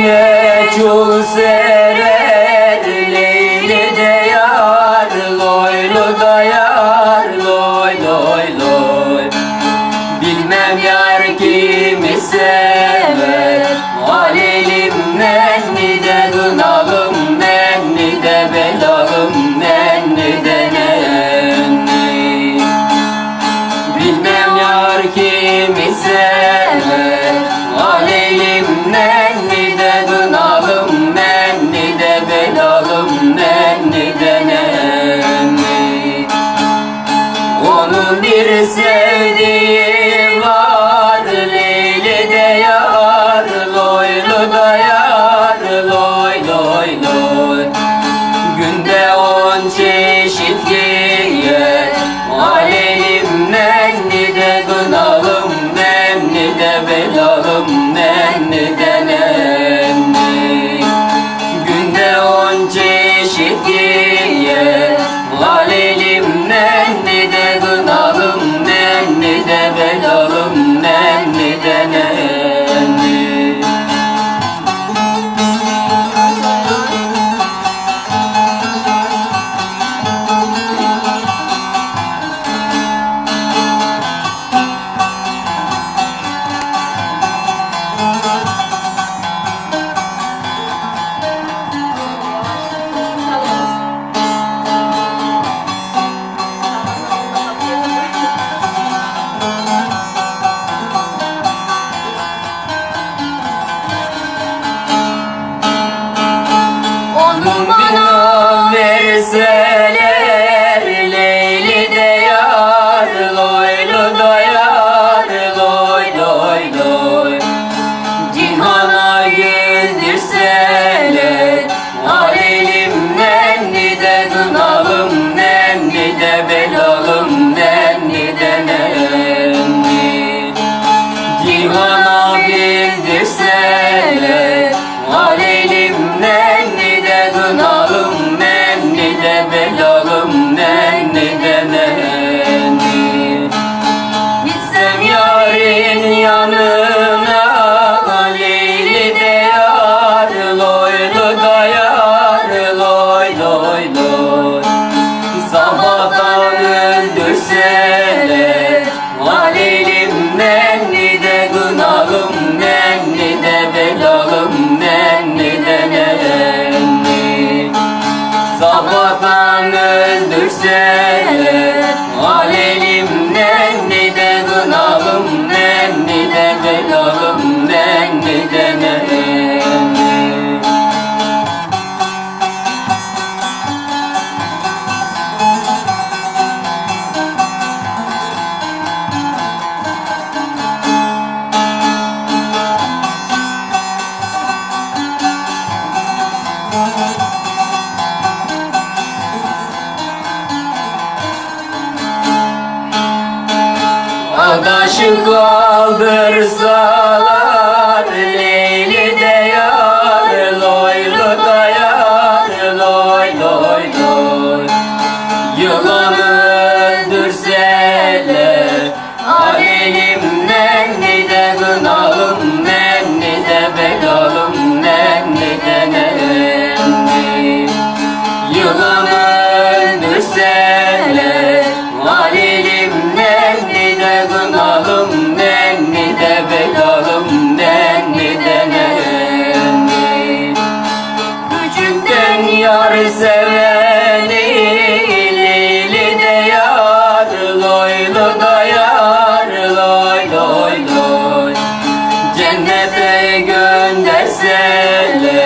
Dünya çok Bir sevdiğim var Leyli de Loylu da Loy loy loy. Günde on çeşit giyer Alelim menni de Gınalım menni de Belalım menni de. say. Yoldaşın kaldırsalar yar seveni lili de yar loy lo da yar loy loy loy. Cennete göndersele